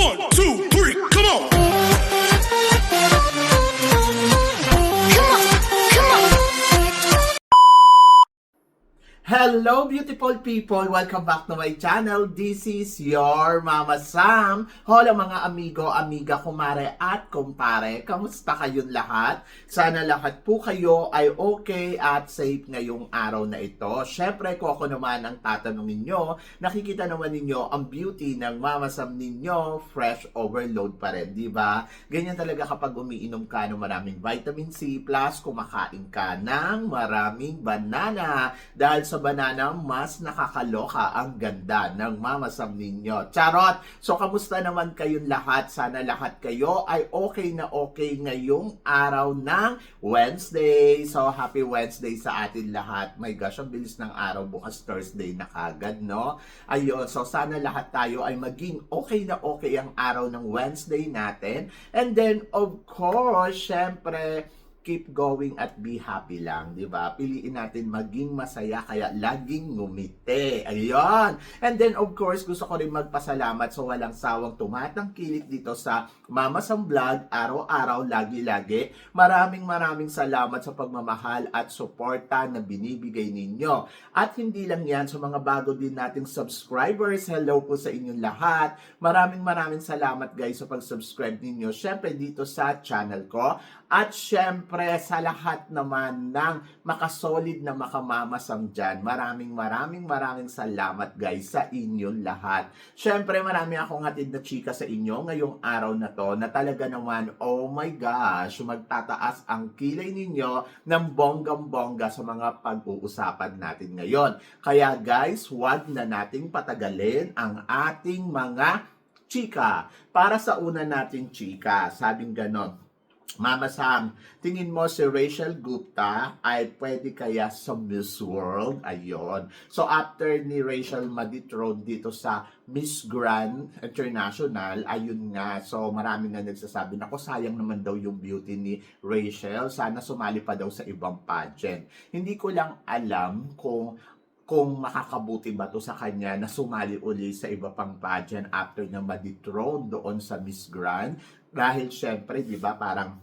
One, two, Hello beautiful people! Welcome back to my channel. This is your Mama Sam. Hola mga amigo, amiga, kumare at kumpare. Kamusta kayong lahat? Sana lahat po kayo ay okay at safe ngayong araw na ito. Syempre ko ako naman ang tatanungin nyo. Nakikita naman ninyo ang beauty ng Mama Sam ninyo. Fresh overload pa rin, di ba? Ganyan talaga kapag umiinom ka ng maraming vitamin C plus kumakain ka ng maraming banana. Dahil sa banana, mas nakakaloka ang ganda ng mamasam ninyo. Charot! So, kamusta naman kayong lahat? Sana lahat kayo ay okay na okay ngayong araw ng Wednesday. So, happy Wednesday sa atin lahat. My gosh, ang bilis ng araw. Bukas Thursday na kagad, no? Ayun, so sana lahat tayo ay maging okay na okay ang araw ng Wednesday natin. And then, of course, syempre, keep going at be happy lang, di ba? Piliin natin maging masaya kaya laging ngumiti. Ayun. And then of course, gusto ko rin magpasalamat sa walang sawang tumatangkilik dito sa Mama Sam Vlog, araw-araw, lagi-lagi. Maraming maraming salamat sa pagmamahal at suporta na binibigay ninyo. At hindi lang yan, sa mga bago din nating subscribers, hello po sa inyong lahat. Maraming maraming salamat guys sa pag-subscribe ninyo. Syempre dito sa channel ko. At syempre sa lahat naman ng makasolid na makamamasam dyan. Maraming maraming maraming salamat guys sa inyong lahat. Syempre marami akong hatid na chika sa inyo ngayong araw na to na talaga naman, oh my gosh, magtataas ang kilay ninyo ng bonggang-bongga sa mga pag-uusapan natin ngayon. Kaya guys, huwag na nating patagalin ang ating mga chika. Para sa una nating chika, sabing ganon, Mama Sam, tingin mo si Rachel Gupta ay pwede kaya sa Miss World? Ayon. So after ni Rachel madithrone dito sa Miss Grand International, ayun nga. So marami na nagsasabi, nako sayang naman daw yung beauty ni Rachel. Sana sumali pa daw sa ibang pageant. Hindi ko lang alam kung kung makakabuti ba to sa kanya na sumali uli sa iba pang pageant after na madithrone doon sa Miss Grand. Dahil syempre, di ba, parang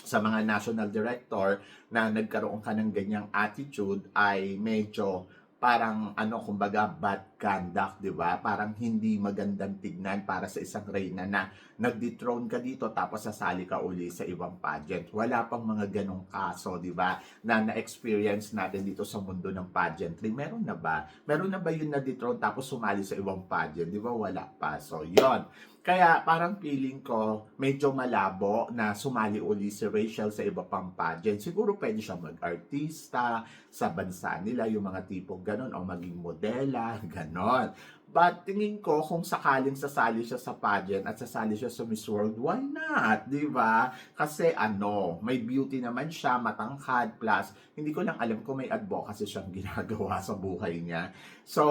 sa mga national director na nagkaroon ka ng ganyang attitude ay medyo parang ano kumbaga bad conduct, 'di ba? Parang hindi magandang tignan para sa isang reyna na nag-dethrone ka dito tapos sasali ka uli sa ibang pageant. Wala pang mga ganong kaso, 'di ba? Na na-experience natin dito sa mundo ng pageantry. Meron na ba? Meron na ba yun na dethrone tapos sumali sa ibang pageant, 'di ba? Wala pa. So, 'yon. Kaya parang feeling ko medyo malabo na sumali uli si Rachel sa iba pang pageant. Siguro pwede siya mag-artista sa bansa nila, yung mga tipong ganon, o maging modela, ganon. But tingin ko kung sakaling sasali siya sa pageant at sasali siya sa Miss World, why not? Ba? Kasi ano, may beauty naman siya, matangkad, plus hindi ko lang alam kung may advocacy siyang ginagawa sa buhay niya. So,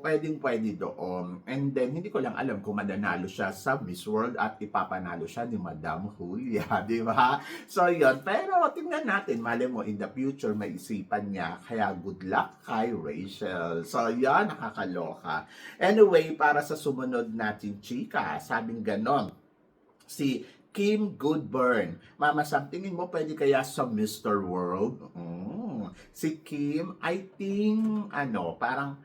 pwedeng pwede doon. And then, hindi ko lang alam kung mananalo siya sa Miss World at ipapanalo siya ni Madam Julia, di ba? So, yun. Pero, tingnan natin. Mali mo, in the future, may isipan niya. Kaya, good luck kay Rachel. So, yan, nakakaloka. Anyway, para sa sumunod natin chika, sabing ganon, si Kim Goodburn. Mama Sam, tingin mo pwede kaya sa Mr. World? Mm. Si Kim, I think, ano, parang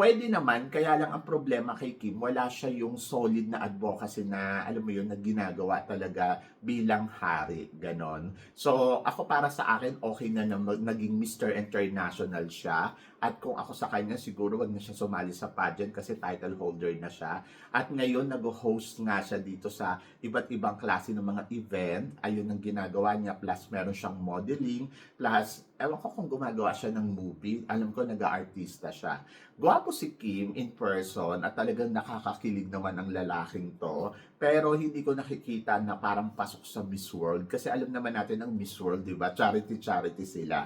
pwede naman, kaya lang ang problema kay Kim, wala siya yung solid na advocacy na, alam mo yun, na ginagawa talaga bilang hari, ganon. So, ako para sa akin, okay na na mag- naging Mr. International siya. At kung ako sa kanya, siguro wag na siya sumali sa pageant kasi title holder na siya. At ngayon, nag-host nga siya dito sa iba't ibang klase ng mga event. Ayun ang ginagawa niya. Plus, meron siyang modeling. Plus, ewan ko kung gumagawa siya ng movie. Alam ko, nag-artista siya. Gwapo si Kim in person at talagang nakakakilig naman ang lalaking to. Pero hindi ko nakikita na parang pasok sa Miss World. Kasi alam naman natin ang Miss World, di ba? Charity-charity sila.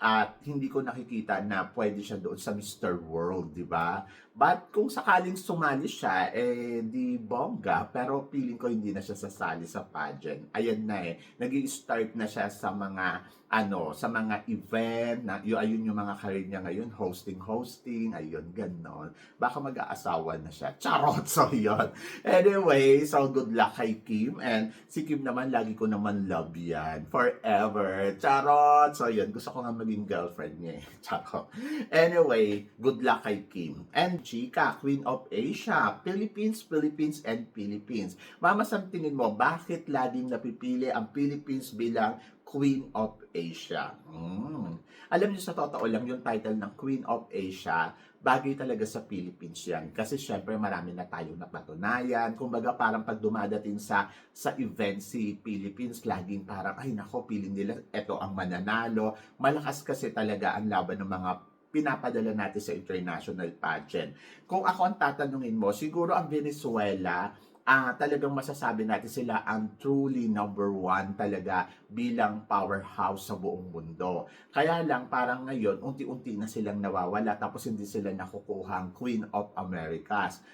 At hindi ko nakikita na pwede siya doon sa Mr. World, di ba? But kung sakaling sumali siya, eh di bongga, pero feeling ko hindi na siya sasali sa pageant. Ayan na eh, nag start na siya sa mga ano, sa mga event, na, yun, ayun yung mga career niya ngayon, hosting, hosting, ayun, ganon. Baka mag-aasawa na siya. Charot! So, yun. Anyway, so good luck kay Kim. And si Kim naman, lagi ko naman love yan. Forever. Charot! So, yun. Gusto ko nga maging girlfriend niya. eh. Anyway, good luck kay Kim. And Chika, Queen of Asia. Philippines, Philippines, and Philippines. Mama, sa tingin mo, bakit laging napipili ang Philippines bilang Queen of Asia? Hmm. Alam niyo sa totoo lang, yung title ng Queen of Asia, bagay talaga sa Philippines yan. Kasi syempre marami na tayong napatunayan. Kumbaga parang pag dumadating sa sa event si Philippines, laging parang, ay nako, piling nila, eto ang mananalo. Malakas kasi talaga ang laban ng mga pinapadala natin sa international pageant. Kung ako ang tatanungin mo, siguro ang Venezuela, ah talagang masasabi natin sila ang truly number one talaga bilang powerhouse sa buong mundo. Kaya lang parang ngayon, unti-unti na silang nawawala tapos hindi sila nakukuhang Queen of Americas.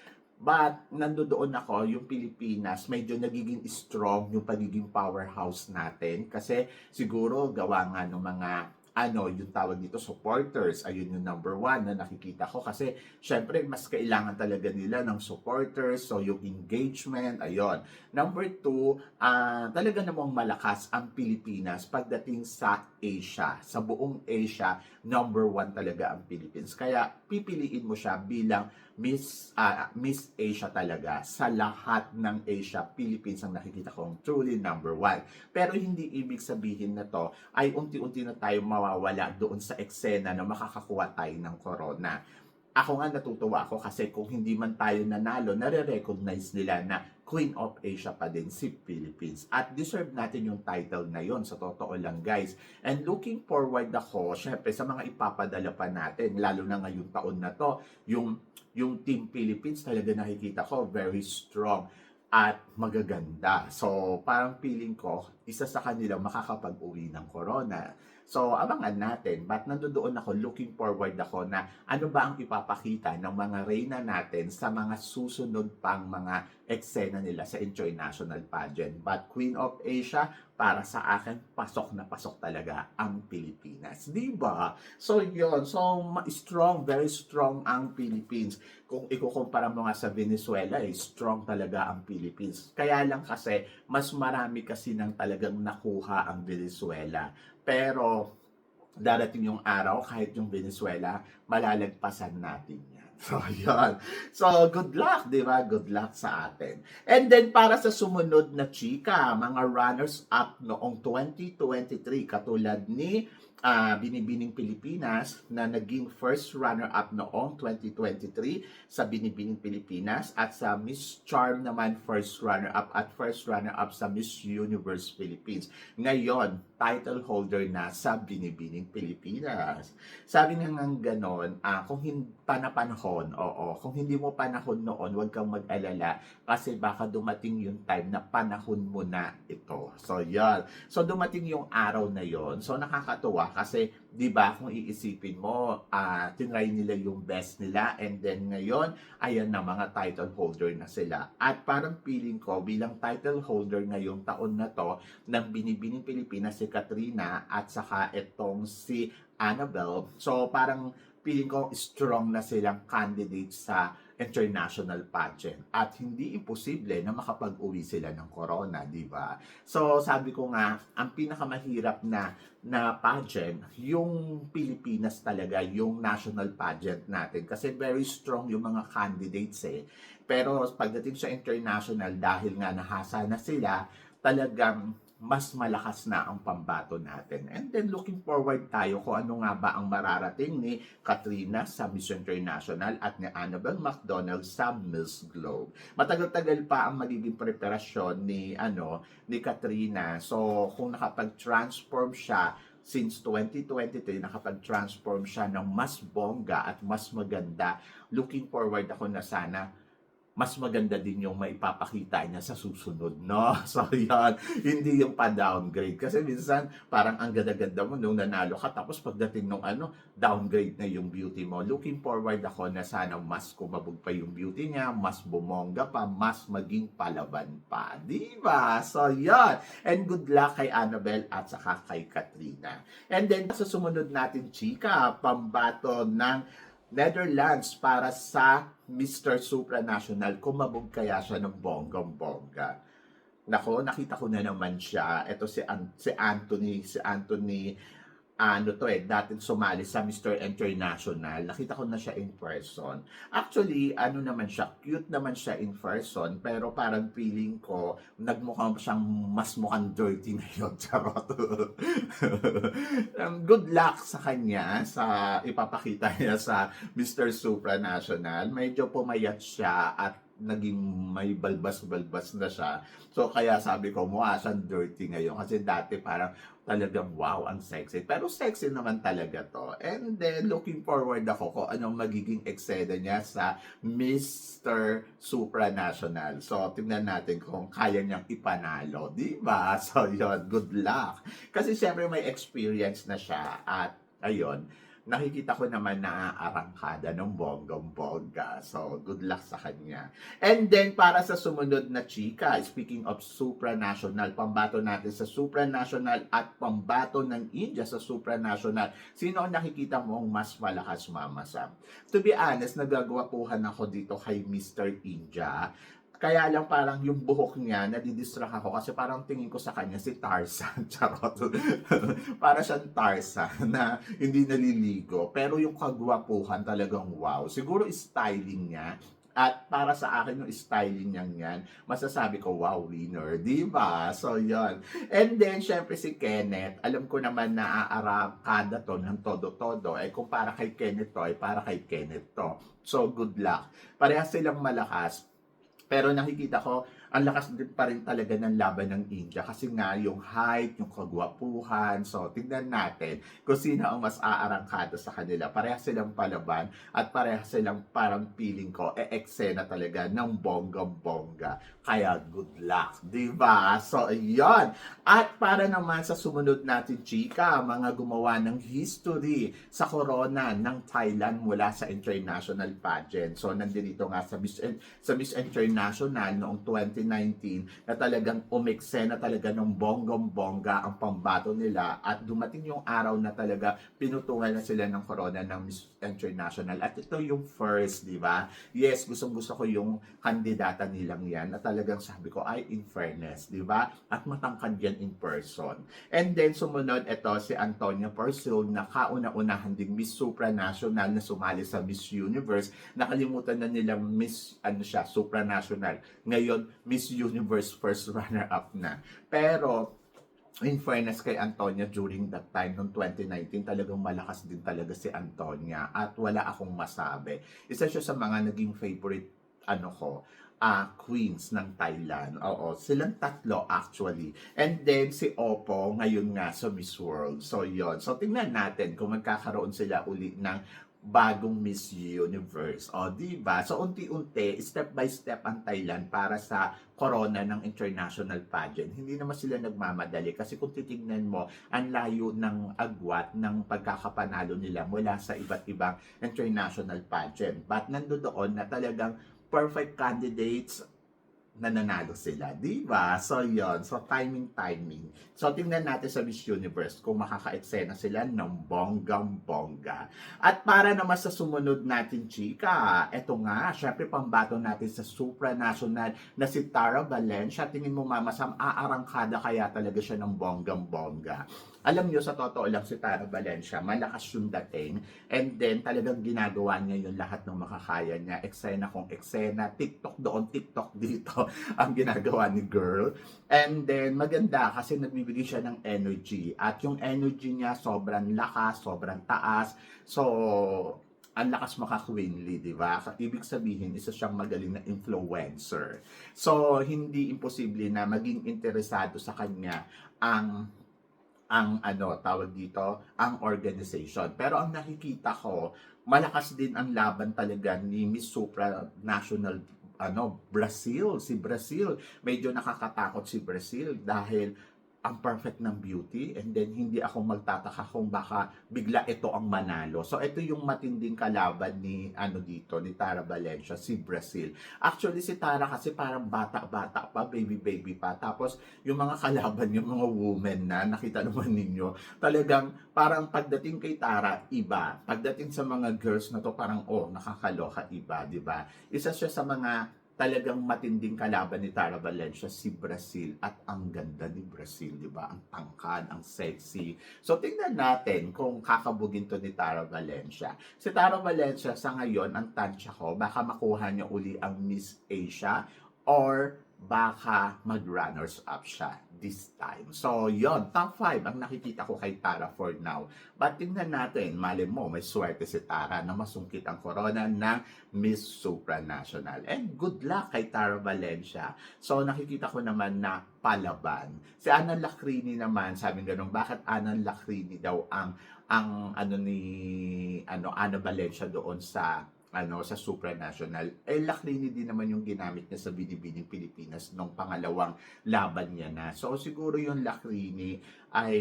But nandoon ako, yung Pilipinas, medyo nagiging strong yung pagiging powerhouse natin. Kasi siguro gawa nga ng mga ano, yung tawag dito, supporters. Ayun yung number one na nakikita ko. Kasi, syempre, mas kailangan talaga nila ng supporters. So, yung engagement, ayun. Number two, ah talaga namang malakas ang Pilipinas pagdating sa Asia. Sa buong Asia, number one talaga ang Philippines. Kaya, pipiliin mo siya bilang Miss ah, Miss Asia talaga. Sa lahat ng Asia, Philippines ang nakikita kong truly number one. Pero hindi ibig sabihin na to ay unti-unti na tayo mawawala doon sa eksena na makakakuha tayo ng corona. Ako nga natutuwa ako kasi kung hindi man tayo nanalo, nare-recognize nila na Queen of Asia pa din si Philippines. At deserve natin yung title na yon sa totoo lang guys. And looking forward ako, syempre sa mga ipapadala pa natin, lalo na ngayong taon na to, yung, yung Team Philippines talaga nakikita ko very strong at magaganda. So, parang feeling ko, isa sa kanila makakapag-uwi ng corona. So, abangan natin. But nandoon ako, looking forward ako na ano ba ang ipapakita ng mga reyna natin sa mga susunod pang mga eksena nila sa international pageant. But Queen of Asia, para sa akin, pasok na pasok talaga ang Pilipinas. Di ba? So, yun. So, strong, very strong ang Philippines. Kung ikukumpara mo nga sa Venezuela, eh, strong talaga ang Philippines. Kaya lang kasi, mas marami kasi nang talagang nakuha ang Venezuela. Pero, darating yung araw, kahit yung Venezuela, malalagpasan natin yan. So, yun. So, good luck, di ba? Good luck sa atin. And then, para sa sumunod na chika, mga runners-up noong 2023, katulad ni ah, Binibining Pilipinas na naging first runner-up noong 2023 sa Binibining Pilipinas at sa Miss Charm naman first runner-up at first runner-up sa Miss Universe Philippines. Ngayon, title holder na sa Binibining Pilipinas. Sabi nga nga ganon, ah, kung hindi pa na panahon, oo, kung hindi mo panahon noon, huwag kang mag-alala kasi baka dumating yung time na panahon mo na ito. So, yan. So, dumating yung araw na yon So, nakakatuwa kasi, di ba, kung iisipin mo, ah, tinry nila yung best nila and then ngayon, ayan na, mga title holder na sila. At parang feeling ko, bilang title holder ngayong taon na to, ng Binibining Pilipinas si Katrina at saka itong si Annabelle. So, parang feeling ko strong na silang candidate sa international pageant at hindi imposible na makapag-uwi sila ng corona, di ba? So, sabi ko nga, ang pinakamahirap na na pageant, yung Pilipinas talaga, yung national pageant natin. Kasi very strong yung mga candidates eh. Pero pagdating sa international, dahil nga nahasa na sila, talagang mas malakas na ang pambato natin. And then looking forward tayo kung ano nga ba ang mararating ni Katrina sa Miss International at ni Annabelle McDonald sa Miss Globe. Matagal-tagal pa ang magiging preparasyon ni ano ni Katrina. So kung nakapag-transform siya since 2023 nakapag-transform siya ng mas bongga at mas maganda. Looking forward ako na sana mas maganda din yung maipapakita niya sa susunod, no? So, yan, hindi yung pa-downgrade. Kasi minsan, parang ang ganda-ganda mo nung nanalo ka, tapos pagdating nung ano, downgrade na yung beauty mo. Looking forward ako na sana mas kumabog pa yung beauty niya, mas bumongga pa, mas maging palaban pa. Di ba? So, yan. And good luck kay Annabelle at saka kay Katrina. And then, sa sumunod natin, chika, pambato ng Netherlands para sa Mr. Supranational. Kumabog kaya siya ng bonggang-bongga. Nako, nakita ko na naman siya. Ito si, An- si Anthony, si Anthony, ano to eh, dati sumali sa Mr. International. Nakita ko na siya in person. Actually, ano naman siya, cute naman siya in person, pero parang feeling ko, nagmukhang siyang mas mukhang dirty ngayon. Charot. um, good luck sa kanya sa ipapakita niya sa Mr. Supranational. Medyo pumayat siya at naging may balbas-balbas na siya. So kaya sabi ko, mukha siyang dirty ngayon. Kasi dati parang talagang wow, ang sexy. Pero sexy naman talaga to. And then looking forward ako kung anong magiging eksena niya sa Mr. Supranational. So tingnan natin kung kaya niyang ipanalo. Di ba? So yun, good luck. Kasi syempre may experience na siya at ayun, nakikita ko naman na arangkada ng bonggong-bongga. So, good luck sa kanya. And then, para sa sumunod na chika, speaking of supranational, pambato natin sa supranational at pambato ng India sa supranational, sino ang nakikita mong mas malakas mamasa? To be honest, nagagwapuhan ako dito kay Mr. India. Kaya lang parang yung buhok niya, nadidistract ako kasi parang tingin ko sa kanya si Tarzan. Charot. para siyang Tarzan na hindi naliligo. Pero yung kagwapuhan talagang wow. Siguro styling niya. At para sa akin yung styling niya yan, masasabi ko, wow, winner. Di ba? So, yon And then, syempre si Kenneth, alam ko naman na aarangkada to ng todo-todo. Eh, kung para kay Kenneth to, eh, para kay Kenneth to. So, good luck. Parehas silang malakas pero nakikita ko, ang lakas din pa rin talaga ng laban ng India kasi nga yung height, yung kagwapuhan. So, tignan natin kung sino ang mas aarangkada sa kanila. Parehas silang palaban at parehas silang parang feeling ko, e eksena talaga ng bonggang-bongga. Kaya good luck, di ba? So, yon At para naman sa sumunod natin, chika, mga gumawa ng history sa corona ng Thailand mula sa international pageant. So, nandito nga sa Miss, sa Miss International noong 2019 na talagang umeksena talaga ng bonggong-bongga ang pambato nila at dumating yung araw na talaga pinutungan na sila ng corona ng Miss International. At ito yung first, di ba? Yes, gustong-gusto ko yung kandidata nilang yan na talagang sabi ko, ay, in fairness, di ba? At matangkad yan in person. And then, sumunod ito si Antonia Porcel na kauna-unahan ding Miss Supranational na sumali sa Miss Universe. Nakalimutan na nilang Miss, ano siya, Supranational. Ngayon, Miss Universe first runner-up na. Pero, in fairness kay Antonia during that time noong 2019 talagang malakas din talaga si Antonia at wala akong masabi. Isa siya sa mga naging favorite ano ko ah queens ng Thailand. Oo, silang tatlo actually. And then si Oppo ngayon nga sa Miss World. So yon. So tingnan natin kung magkakaroon sila uli ng bagong Miss Universe. O, di ba? So, unti-unti, step by step ang Thailand para sa corona ng international pageant. Hindi naman sila nagmamadali kasi kung titignan mo, ang layo ng agwat ng pagkakapanalo nila mula sa iba't ibang international pageant. But nandoon na talagang perfect candidates na nanalo sila, di ba? So, yon So, timing, timing. So, tingnan natin sa Miss Universe kung makaka-eksena sila ng bonggang-bongga. At para naman sa sumunod natin, chika, eto nga, syempre pambato natin sa supranational na si Tara Valencia. Tingin mo, Mama Sam, aarangkada kaya talaga siya ng bonggang-bongga. Alam niyo, sa totoo lang si Tara Valencia, malakas yung dating. And then, talagang ginagawa niya yung lahat ng makakaya niya. Eksena kung eksena, TikTok doon, TikTok dito, ang ginagawa ni girl. And then, maganda kasi nagbibigay siya ng energy. At yung energy niya, sobrang lakas, sobrang taas. So, ang lakas makakwinly, di ba? Ibig sabihin, isa siyang magaling na influencer. So, hindi imposible na maging interesado sa kanya ang ang ano tawag dito ang organization pero ang nakikita ko malakas din ang laban talaga ni Miss Supra National ano Brazil, si Brazil. Medyo nakakatakot si Brazil dahil ang perfect ng beauty and then hindi ako magtataka kung baka bigla ito ang manalo. So ito yung matinding kalaban ni ano dito ni Tara Valencia si Brazil. Actually si Tara kasi parang bata-bata pa, baby-baby pa. Tapos yung mga kalaban yung mga women na nakita naman ninyo, talagang parang pagdating kay Tara iba. Pagdating sa mga girls na to parang oh nakakaloka iba, 'di ba? Isa siya sa mga talagang matinding kalaban ni Tara Valencia si Brazil at ang ganda ni Brazil, di ba? Ang tangkad, ang sexy. So tingnan natin kung kakabugin to ni Tara Valencia. Si Tara Valencia sa ngayon, ang tansya ko, baka makuha niya uli ang Miss Asia or baka mag-runners up siya this time. So, yon top 5 ang nakikita ko kay Tara for now. But tingnan natin, mali mo, may swerte si Tara na masungkit ang corona ng Miss Supranational. And good luck kay Tara Valencia. So, nakikita ko naman na palaban. Si Ana Lacrini naman, sabi ganun, bakit Ana Lacrini daw ang ang ano ni ano Ana Valencia doon sa ano sa supranational eh Lacrini din naman yung ginamit niya sa Binibining Pilipinas nung pangalawang laban niya na. So siguro yung Lacrini ay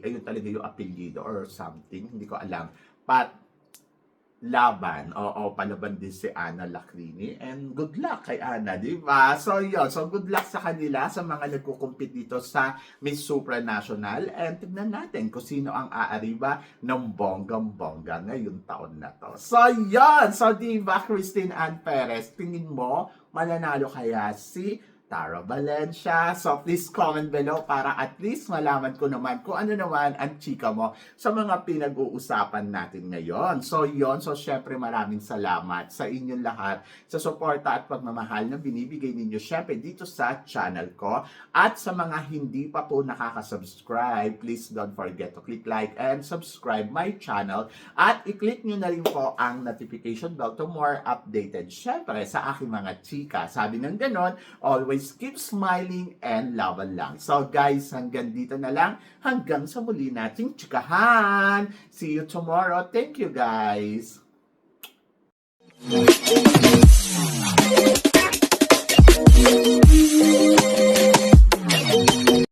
ayun talaga yung apelyido or something hindi ko alam. But laban. Oo, palaban din si Ana Lacrini. And good luck kay Ana, di ba? So, yun. So, good luck sa kanila, sa mga nagkukumpit dito sa Miss Supranational. And tignan natin kung sino ang aariba ng bonggang-bongga ngayong taon na to. So, yun. So, di ba, Christine Ann Perez, tingin mo, mananalo kaya si Tara Valencia. So please comment below para at least malaman ko naman kung ano naman ang chika mo sa mga pinag-uusapan natin ngayon. So yon so syempre maraming salamat sa inyong lahat sa suporta at pagmamahal na binibigay ninyo syempre dito sa channel ko. At sa mga hindi pa po nakaka-subscribe, please don't forget to click like and subscribe my channel at i-click nyo na rin po ang notification bell to more updated syempre sa aking mga chika. Sabi ng ganon, always keep smiling and laban lang. So guys, hanggang dito na lang. Hanggang sa muli nating chikahan. See you tomorrow. Thank you guys. Thank you.